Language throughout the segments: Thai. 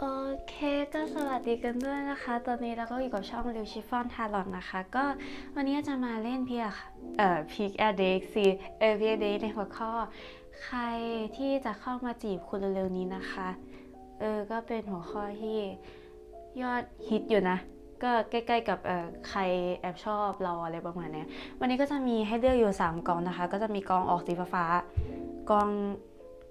โอเคก็สวัสดีกันด้วยนะคะ ตอนนี้เราก็อยู่กับช่องริวชิฟอนทารอนนะคะ ก็วันนี้จะมาเล่นเพียเอ่อพีกแอดเด็กซีเอเวียเดในหัวข้อ ใครที่จะเข้ามาจีบคุณเร็วๆนี้นะคะ เออก็เป็นหัวข้อที่ยอดฮิตอยู่นะ ก็ใกล้ๆกับเอ่อใครแอบชอบเราอะไรประมาณนี้วันนี้ก็จะมีให้เลือกอยู่ 3กองนะคะ ก็จะมีกองออกสีฟ้ากอง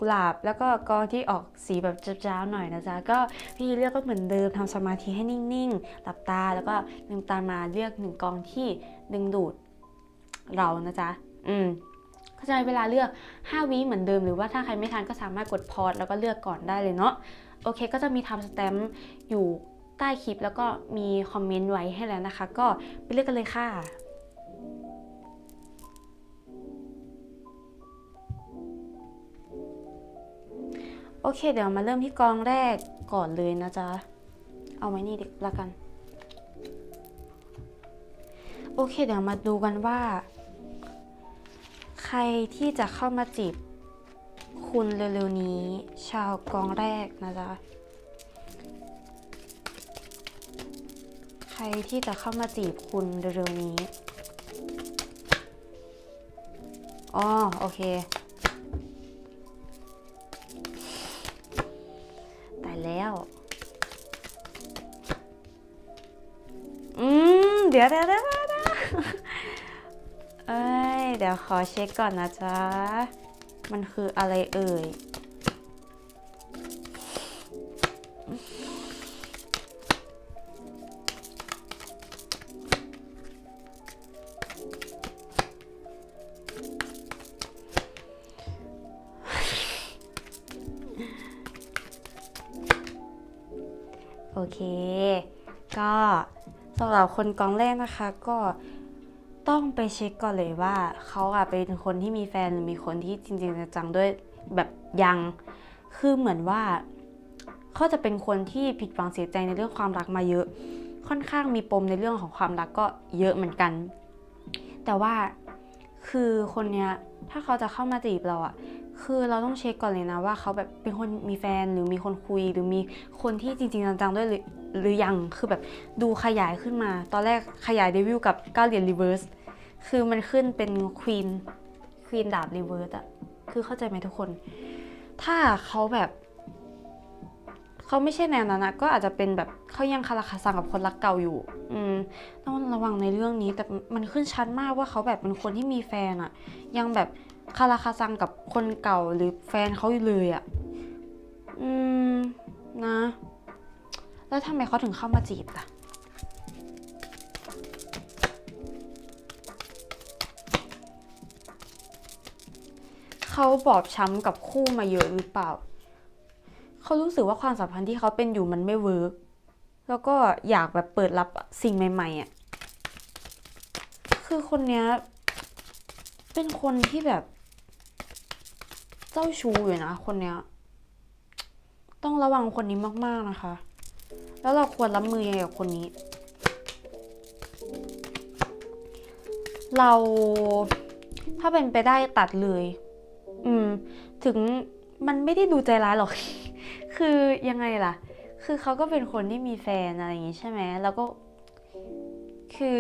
กุหลาบ แล้วก็กองที่ออกสีแบบจ้าๆหน่อยนะจ๊ะก็พี่เลือกก็เหมือนเดิมทำสมาธิให้นิ่งๆ หลับตาแล้วก็ลืมตามาเลือกหนึ่งกองที่ดึงดูดเรานะจ๊ะอืมก็จะใช้เวลาเลือก 5วิเหมือนเดิมหรือว่าถ้าใครไม่ทันก็สามารถกดพอดแล้วก็เลือกก่อนได้เลยเนาะโอเค ก็จะมีทำสแตมป์อยู่ใต้คลิป แล้วก็มีคอมเมนต์ไว้ให้แล้วนะคะ ก็ไปเลือกกันเลยค่ะ โอเค เดี๋ยวมาเริ่มที่กองแรกก่อนเลยนะจ๊ะ เอาไว้นี่ดิละกัน โอเค เดี๋ยวมาดูกันว่า ใครที่จะเข้ามาจีบคุณเร็วๆนี้ ชาวกองแรกนะจ๊ะ ใครที่จะเข้ามาจีบคุณเร็วๆนี้อ๋อโอเค เดี๋ยวเดี๋ยวเดี๋ยวเดี๋ยวเอ้ยเดี๋ยวขอเช็คก่อนนะจ๊ะ มันคืออะไรเอ่ย โอเค ก็ สำหรับคนกองแรกนะคะก็ต้องไปเช็คก่อนเลยว่าเขาอะเป็นคนที่มีแฟนหรือมีคนที่จริงๆจังด้วยแบบยัง คือเหมือนว่าเขาจะเป็นคนที่ผิดหวังเสียใจในเรื่องความรักมาเยอะ ค่อนข้างมีปมในเรื่องของความรักก็เยอะเหมือนกัน แต่ว่าคือคนเนี้ยถ้าเขาจะเข้ามาจีบเราอะคือเราต้องเช็คก่อนเลยนะว่าเขาแบบเป็นคนมีแฟนหรือมีคนคุยหรือมีคนที่จริงๆจังๆด้วย หรืออยังคือแบบดูขยายขึ้นมา ตอนแรกขยายเดวิลกับ9เหรียญรีเวิร์สคือมันขึ้นเป็นควีนควีนดาบรีเวิร์สอะคือเข้าใจไหมทุกคน ถ้าเขาแบบเขาไม่ใช่แนวนั้นนะก็อาจจะเป็นแบบเขายังคาราคาซังกับคนรักเก่าอยู่ อืมต้องระวังในเรื่องนี้ แต่มันขึ้นชัดมากว่าเขาแบบเป็นคนที่มีแฟนอะยังแบบคาราคาซังกับคนเก่าหรือแฟนเขาอยู่เลยอะอืมนะ แล้วทำไมเขาถึงเข้ามาจีบล่ะ เขาบอบช้ำกับคู่มาเยอะหรือเปล่า เขารู้สึกว่าความสัมพันธ์ที่เขาเป็นอยู่มันไม่เวิร์กแล้วก็อยากแบบเปิดรับสิ่งใหม่ๆอะ คือคนเนี้ยเป็นคนที่แบบเจ้าชู้อยู่นะคนเนี้ย ต้องระวังคนนี้มากๆนะคะ แล้วเราควรรับมือยังไงกับคนนี้ เราถ้าเป็นไปได้ตัดเลย อืม ถึงมันไม่ได้ดูใจร้ายหรอก คือยังไงล่ะ คือเขาก็เป็นคนที่มีแฟนอะไรอย่างงี้ใช่ไหม แล้วก็ คือ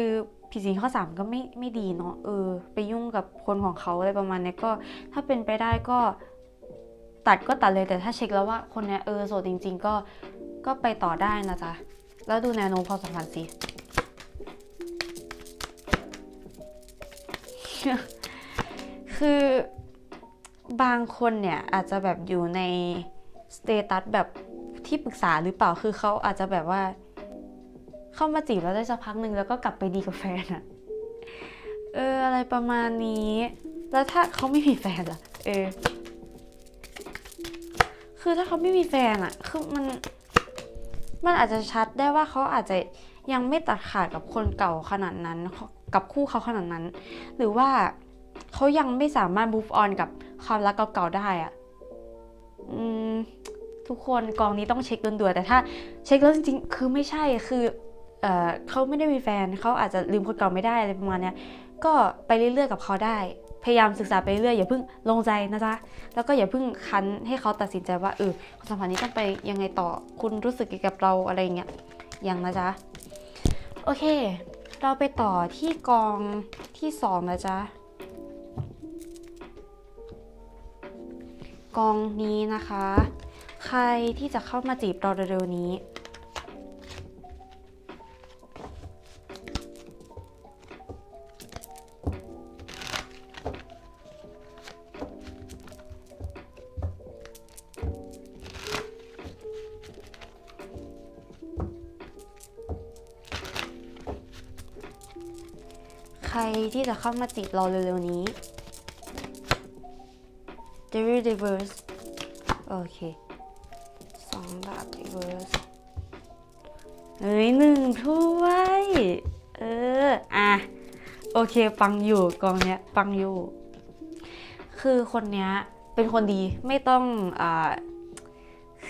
ผิดศีลข้อสามก็ไม่ไม่ดีเนาะ เออ ไปยุ่งกับคนของเขาอะไรประมาณนี้ก็ ถ้าเป็นไปได้ก็ตัดก็ตัดเลยแต่ถ้าเช็คแล้วว่าคนเนี้ยเออโสดจริง ๆ ก็ ก็ไปต่อได้นะจ๊ะ แล้วดูแนวโน้มความสัมพันธ์สิ คือบางคนเนี่ยอาจจะแบบอยู่ในสเตตัสแบบที่ปรึกษาหรือเปล่า คือเขาอาจจะแบบว่า เข้ามาจีบแล้วได้สักพักหนึ่งแล้วก็กลับไปดีกับแฟนอะเอออะไรประมาณนี้ แล้วถ้าเขาไม่มีแฟนล่ะ เออ คือถ้าเขาไม่มีแฟนอะคือมัน มันอาจจะชัดได้ว่าเขาอาจจะยังไม่ตัดขาดกับคนเก่าขนาดนั้น กับคู่เขาขนาดนั้น หรือว่าเขายังไม่สามารถ move on กับความรักเก่าๆได้อะอืมทุกคนกองนี้ต้องเช็คด่วนๆแต่ถ้าเช็คแล้วจริงๆ คือไม่ใช่คือเออเขาไม่ได้มีแฟนเขาอาจจะลืมคนเก่าไม่ได้อะไรประมาณเนี้ยก็ไปเรื่อยๆกับเขาได้ พยายามศึกษาไปเรื่อยอย่าเพิ่งลงใจนะจ๊ะแล้วก็อย่าเพิ่งคันให้เขาตัดสินใจว่าเออความสัมพันธ์นี้ต้องไปยังไงต่อคุณรู้สึกเกี่ยวกับเราอะไรอย่างเงี้ยอยังนะจ๊ะโอเค เราไปต่อที่กองที่สองนะจ๊ะกองนี้นะคะ ใครที่จะเข้ามาจีบเราเร็วๆนี้ ครที่จะเข้ามาจีบเราเร็วๆนี้ d e v i l reverse โอเคสองดาบ reverse เฮ้ยหนึ่งถ้วย เออ อะ โอเคฟังอยู่กองเนี้ยฟังอยู่ คือคนเนี้ยเป็นคนดีไม่ต้องอ่า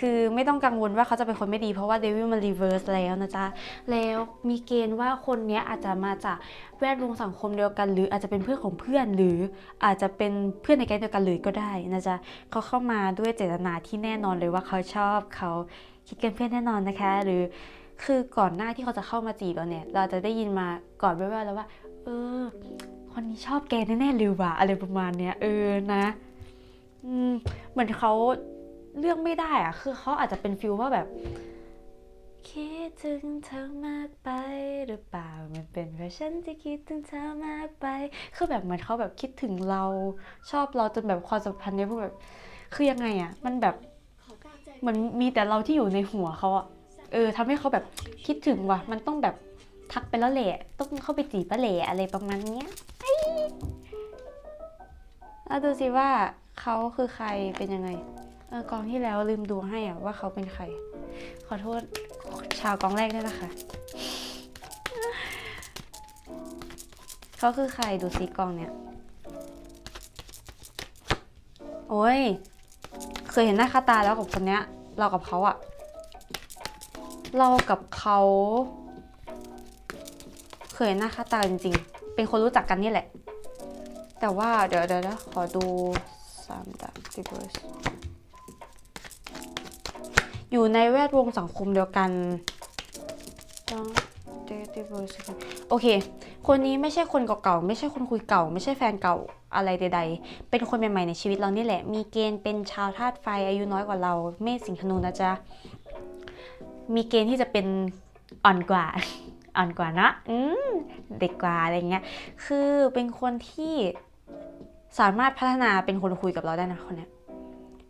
คือไม่ต้องกังวลว่าเขาจะเป็นคนไม่ดีเพราะว่าเดวิลมันรีเวิร์สแล้วนะจ๊ะ แล้วมีเกณฑ์ว่าคนนี้อาจจะมาจากแวดวงสังคมเดียวกัน หรืออาจจะเป็นเพื่อนของเพื่อน หรืออาจจะเป็นเพื่อนในแก๊งเดียวกันเลยก็ได้นะจ๊ะเขาเข้ามาด้วยเจตนาที่แน่นอนเลยว่าเขาชอบเขาคิดกันเพื่อนแน่นอนนะคะ หรือคือก่อนหน้าที่เขาจะเข้ามาจีบเราเนี่ย เราจะได้ยินมาก่อนแว่วๆแล้วว่า เออ คนนี้ชอบแกแน่ๆเลยว่ะอะไรประมาณเนี้ยเออนะ อืมเหมือนเขา เลือกไม่ได้อะคือเขาอาจจะเป็นฟิลว่าแบบคิดถึงเธอมากไปหรือเปล่า มันเป็นเพราะฉันที่คิดถึงเธอมากไป คือแบบเหมือนเขาแบบคิดถึงเราชอบเราจนแบบความสัมพันธ์เนี่ยพวกแบบ คือยังไงอะมันแบบเหมือนมีแต่เราที่อยู่ในหัวเขาอะเออทำให้เขาแบบคิดถึงว่ะ มันต้องแบบทักไปแล้วแหละ ต้องเข้าไปจีบแล้วแหละอะไรประมาณเนี้ยแล้วดูสิว่าเขาคือใครเป็นยังไง ออกองที่แล้วลืมดูให้อะว่าเขาเป็นใคร ขอโทษชาวกองแรกด้วยนะคะเขาคือใครดูซิกองเนี่ย โอ้ย เคยเห็นหน้าค่าตาแล้วกับคนเนี้ย เรากับเขาอะเรากับเขา เคยเห็นหน้าค่าตาจริงๆ เป็นคนรู้จักกันนี่แหละ แต่ว่าเดี๋ยวเดี๋ยวนะขอดูสามดับดิเวอร์ อยู่ในแวดวงสังคมเดียวกันต้องเดทเวอร์สโอเค คนนี้ไม่ใช่คนเก่าๆ ไม่ใช่คนคุยเก่า ไม่ใช่แฟนเก่าอะไรใด ๆ เป็นคนใหม่ๆ ในชีวิตเรานี่แหละ มีเกณฑ์เป็นชาวธาตุไฟอายุน้อยกว่าเรา เมษสิงห์ธนูนะจ๊ะ มีเกณฑ์ที่จะเป็นอ่อนกว่า อ่อนกว่านะอืมเด็กกว่าอะไรเงี้ย คือเป็นคนที่สามารถพัฒนาเป็นคนคุยกับเราได้นะคนเนี้ย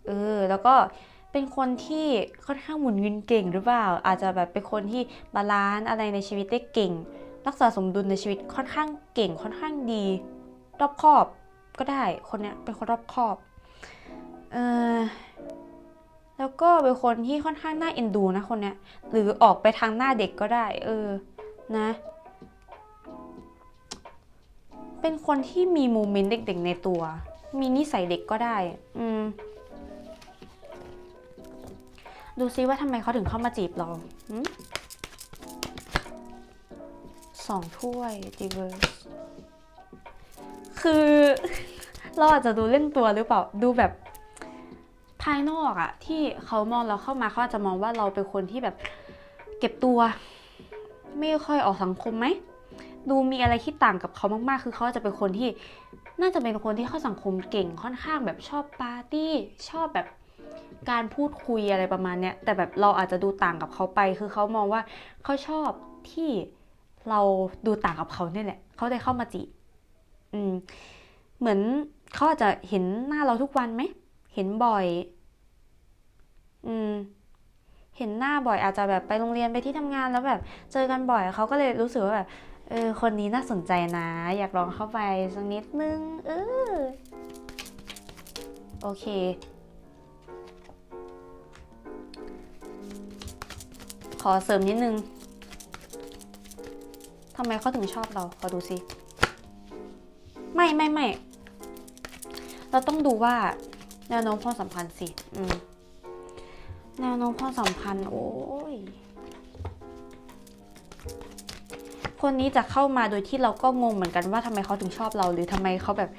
เออ แล้วก็เเป็นคนที่ค่อนข้างหมุนเงินเก่งหรือเปล่า อาจจะแบบเป็นคนที่บาลานซ์อะไรในชีวิตได้เก่ง รักษาสมดุลในชีวิตค่อนข้างเก่งค่อนข้างดี รอบคอบก็ได้คนเนี้ยเป็นคนรอบคอบเออแล้วก็เป็นคนที่ค่อนข้างน่าเอ็นดูนะคนเนี้ยหรือออกไปทางหน้าเด็กก็ได้ เออนะ เป็นคนที่มีโมเมนต์เด็กๆในตัว มีนิสัยเด็กก็ได้ อืม ดูซิว่าทำไมเขาถึงเข้ามาจีบเราสองถ้วยดีเวอร์สคือ เราอาจจะดูเล่นตัวหรือเปล่า ดูแบบภายนอกอะที่เขามองเราเข้ามาเขาอาจจะมองว่าเราเป็นคนที่แบบเก็บตัว ไม่ค่อยออกสังคมไหมดูมีอะไรที่ต่างกับเขามากๆ คือเขาจะเป็นคนที่น่าจะเป็นคนที่เข้าสังคมเก่งค่อนข้างแบบชอบปาร์ตี้ ชอบแบบ การพูดคุยอะไรประมาณเนี้ยแต่แบบเราอาจจะดูต่างกับเขาไป คือเขามองว่าเขาชอบที่เราดูต่างกับเขาเนี่ยแหละเขาได้เข้ามาจีบอืมเหมือนเขาอาจจะเห็นหน้าเราทุกวันไหมเห็นบ่อย อืมเห็นหน้าบ่อยอาจจะแบบไปโรงเรียนไปที่ทำงานแล้วแบบ เจอกันบ่อยเขาก็เลยรู้สึกว่าแบบเออคนนี้น่าสนใจนะ อยากลองเข้าไปสักนิดนึงเออโอเค ขอเสริมนิดนึงทำไมเขาถึงชอบเรา ขอดูสิ ไม่ไม่ไม่ เราต้องดูว่าแนวโน้มความสัมพันธ์สิ อืม แนวโน้มความสัมพันธ์ โอ้ย คนนี้จะเข้ามาโดยที่เราก็งงเหมือนกันว่าทำไมเขาถึงชอบเรา หรือทำไมเขาแบบ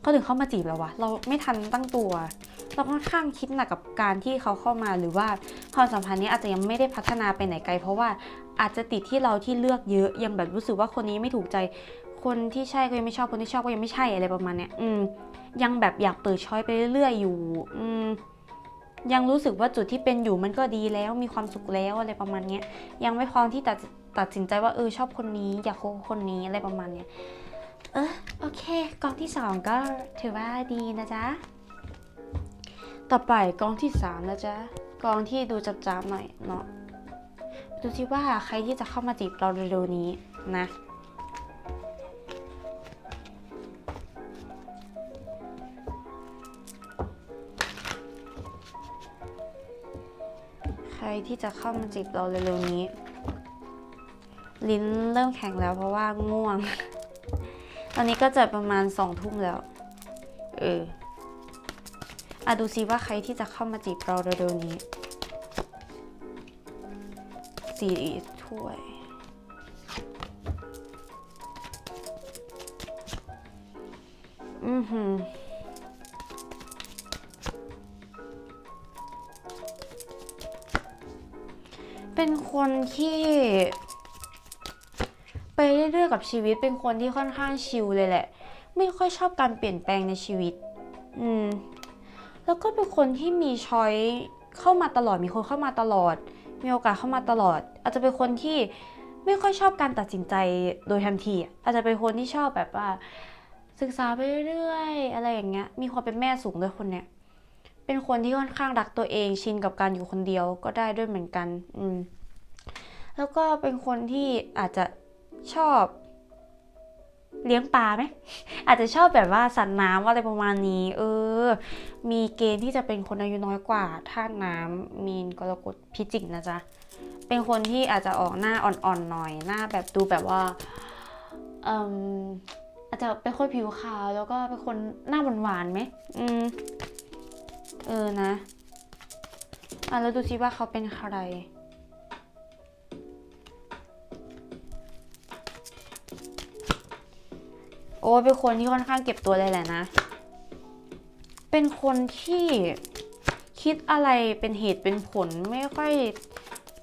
เขาถึงเข้ามาจีบเราวะ เราไม่ทันตั้งตัว เราค่อนข้างคิดหนักกับการที่เขาเข้ามาหรือว่าความสัมพันธ์นี้อาจจะยังไม่ได้พัฒนาไปไหนไกล เพราะว่าอาจจะติดที่เราที่เลือกเยอะยังแบบรู้สึกว่าคนนี้ไม่ถูกใจ คนที่ใช่ก็ยังไม่ชอบคนที่ชอบก็ยังไม่ใช่อะไรประมาณเนี้ยอืมยังแบบอยากเปิดช้อยไปเรื่อยๆอยู่ อืมยังรู้สึกว่าจุดที่เป็นอยู่มันก็ดีแล้วมีความสุขแล้วอะไรประมาณเนี้ยยังไม่พร้อมที่ตัดตัดสินใจว่าเออชอบคนนี้ อยากคบคนนี้อะไรประมาณเนี้ยเออโอเคกองที่สองก็ถือว่าดีนะจ๊ะ ต่อไปกองที่สามนะจ๊ะกองที่ดูจับจ้าบๆหน่อยเนาะดูสิว่าใครที่จะเข้ามาจีบเราเร็วๆนี้นะใครที่จะเข้ามาจีบเราเร็วๆนี้ ลิ้นเริ่มแข็งแล้วเพราะว่าง่วง ตอนนี้ก็จะประมาณสองทุ่มแล้ว เออ อะดูซิว่าใครที่จะเข้ามาจีบเราเร็วๆนี้สี่ถ้วย อือหือเป็นคนที่ไปเรื่อยๆกับชีวิตเป็นคนที่ค่อนข้างชิลเลยแหละ ไม่ค่อยชอบการเปลี่ยนแปลงในชีวิต อืม แล้วก็เป็นคนที่มีช้อยเข้ามาตลอด มีคนเข้ามาตลอด มีโอกาสเข้ามาตลอด อาจจะเป็นคนที่ไม่ค่อยชอบการตัดสินใจโดยทันที อาจจะเป็นคนที่ชอบแบบว่า ศึกษาไปเรื่อยๆอะไรอย่างเงี้ย มีความเป็นแม่สูงด้วยคนเนี้ย เป็นคนที่ค่อนข้างรักตัวเองชินกับการอยู่คนเดียวก็ได้ด้วยเหมือนกัน อืม แล้วก็เป็นคนที่อาจจะชอบ เลี้ยงปลาไหมอาจจะชอบแบบว่าสัตว์น้ำอะไรประมาณนี้ เออ มีเกณฑ์ที่จะเป็นคนอายุน้อยกว่าธาน้ำมีนกรกฎพิจิกนะจ๊ะเป็นคนที่อาจจะออกหน้าอ่อนๆหน่อยหน้าแบบดูแบบว่าเอืมอาจจะเป็นคนผิวขาวแล้วก็เป็นคนหน้าหวานๆไหมอืมเออนะอะแล้วดูซิว่าเขาเป็นใคร โอ้เป็นคนที่ค่อนข้างเก็บตัวเลยแหละนะ เป็นคนที่คิดอะไรเป็นเหตุเป็นผลไม่ค่อย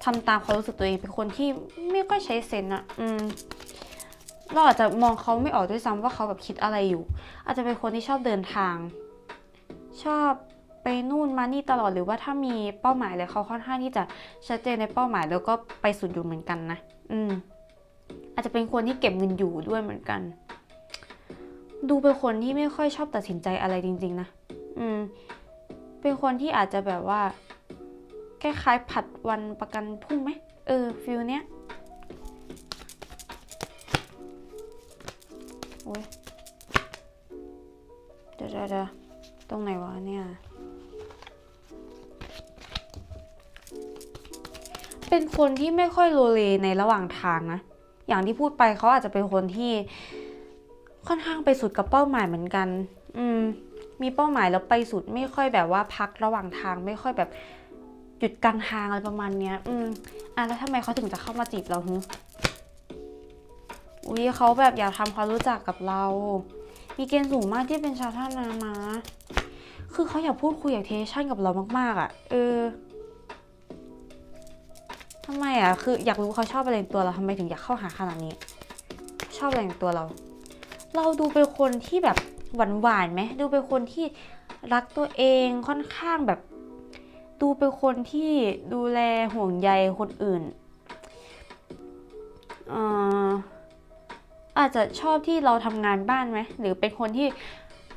ทำตามความรู้สึกตัวเองเป็นคนที่ไม่ค่อยใช้เซนส์อะอืมเราอาจจะมองเขาไม่ออกด้วยซ้ำว่าเขาแบบคิดอะไรอยู่ อาจจะเป็นคนที่ชอบเดินทาง ชอบไปนู่นมานี่ตลอดหรือว่าถ้ามีเป้าหมายเลยเขาค่อนข้างที่จะชัดเจนในเป้าหมายแล้วก็ไปสุดอยู่เหมือนกันนะ อืม อาจจะเป็นคนที่เก็บเงินอยู่ด้วยเหมือนกัน ดูเป็นคนที่ไม่ค่อยชอบตัดสินใจอะไรจริง ๆ นะ อืม เป็นคนที่อาจจะแบบว่าคล้ายๆผัดวันประกันพรุ่งไหม เออฟิลเนี้ยโอ้ยเดี๋ยวเดี๋ยวเดี๋ยวตรงไหนวะเนี่ย เป็นคนที่ไม่ค่อยโลเลในระหว่างทางนะ อย่างที่พูดไปเขาอาจจะเป็นคนที่ ค่อนข้างไปสุดกับเป้าหมายเหมือนกัน อืม มีเป้าหมายแล้วไปสุดไม่ค่อยแบบว่าพักระหว่างทางไม่ค่อยแบบหยุดกลางทางอะไรประมาณเนี้ย อืม อะแล้วทำไมเขาถึงจะเข้ามาจีบเราฮึอุ้ยเขาแบบอยากทำความรู้จักกับเรา มีเกณฑ์สูงมากที่เป็นชาวท่านามา คือเขาอยากพูดคุยอยากเทชั่นกับเรามาก ๆอะ เออทำไมอะ คืออยากรู้เขาชอบอะไรในตัวเราทำไมถึงอยากเข้าหาขนาดนี้ ชอบอะไรในตัวเรา เราดูเป็นคนที่แบบหวานหวานไหมดูเป็นคนที่รักตัวเองค่อนข้างแบบ ดูเป็นคนที่ดูแลห่วงใยคนอื่นเอ่ออาจจะชอบที่เราทำงานบ้านไหมหรือเป็นคนที่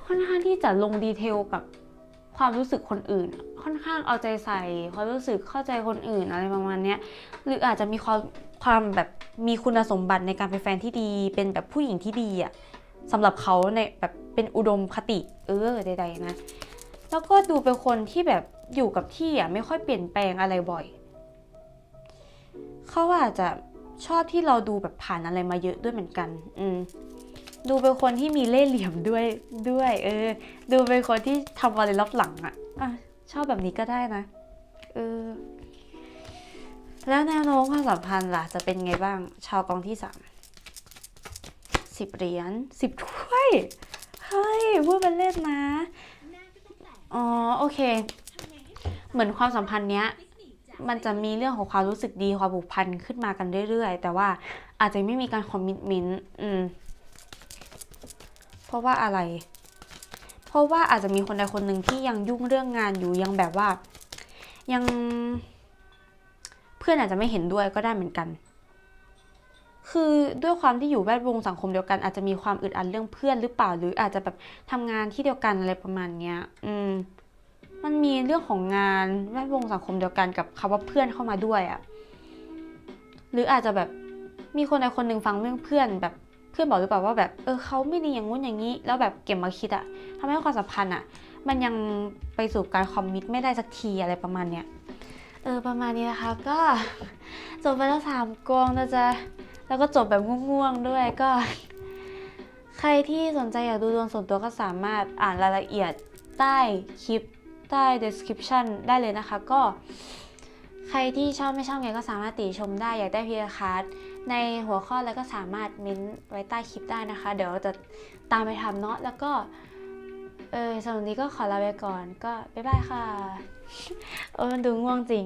ค่อนข้างที่จะลงดีเทลกับความรู้สึกคนอื่น ค่อนข้างเอาใจใส่ความรู้สึกเข้าใจคนอื่นอะไรประมาณนี้หรืออาจจะมีความความแบบมีคุณสมบัติในการเป็นแฟนที่ดี เป็นแบบผู้หญิงที่ดีอะ สำหรับเขาในแบบเป็นอุดมคติเออใดๆนะ แล้วก็ดูเป็นคนที่แบบอยู่กับที่อะไม่ค่อยเปลี่ยนแปลงอะไรบ่อยเขาอาจจะชอบที่เราดูแบบผ่านอะไรมาเยอะด้วยเหมือนกัน อืมดูเป็นคนที่มีเล่ห์เหลี่ยมด้วยด้วย เออ ดูเป็นคนที่ทำอะไรลับหลังอะอะ ชอบแบบนี้ก็ได้นะ เออ แล้วแนวโน้มความสัมพันธ์ล่ะจะเป็นไงบ้าง ชาวกองที่สาม สิบเหรียญสิบถ้วย เฮ้ยพูดเป็นเล่นนะ อ๋อ โอเค เหมือนความสัมพันธ์เนี้ย มันจะมีเรื่องของความรู้สึกดีความผูกพันขึ้นมากันเรื่อยๆ แต่ว่าอาจจะไม่มีการคอมมิตเมนต์อืม เพราะว่าอะไร เพราะว่าอาจจะมีคนใดคนหนึ่งที่ยังยุ่งเรื่องงานอยู่ยังแบบว่า ยัง เพื่อนอาจจะไม่เห็นด้วยก็ได้เหมือนกัน คือด้วยความที่อยู่แวดวงสังคมเดียวกัน อาจจะมีความอึดอัดเรื่องเพื่อนหรือเปล่า หรืออาจจะแบบทำงานที่เดียวกันอะไรประมาณเนี้ย อืม มันมีเรื่องของงานแวดวงสังคมเดียวกันกับคำว่าเพื่อนเข้ามาด้วยอะหรืออาจจะแบบมีคนใดคนหนึ่งฟังเรื่องเพื่อนแบบเพื่อนบอกหรือเปล่าว่าแบบเออเขาไม่ดีอย่างงู้นอย่างนี้ แล้วแบบเก็บมาคิดอะทำให้ความสัมพันธ์อะมันยังไปสู่การคอมมิตไม่ได้สักทีอะไรประมาณเนี้ยเออประมาณนี้นะคะก็จบไปแล้วสามกองนะจ๊ะ แล้วก็จบแบบง่วงๆด้วยก็ ใครที่สนใจอยากดูดวงส่วนตัวก็สามารถอ่านรายละเอียดใต้คลิปใต้ description ได้เลยนะคะ ก็ ใครที่ชอบไม่ชอบไงก็สามารถติชมได้อยากได้พีคาร์ดในหัวข้อแล้วก็สามารถเม้นไว้ใต้คลิปได้นะคะ เดี๋ยวจะตามไปทำเนาะแล้วก็เออสำหรับนนี้ก็ขอลาไปก่อนก็บ๊ายบายค่ะเออมันดูง่วงจริง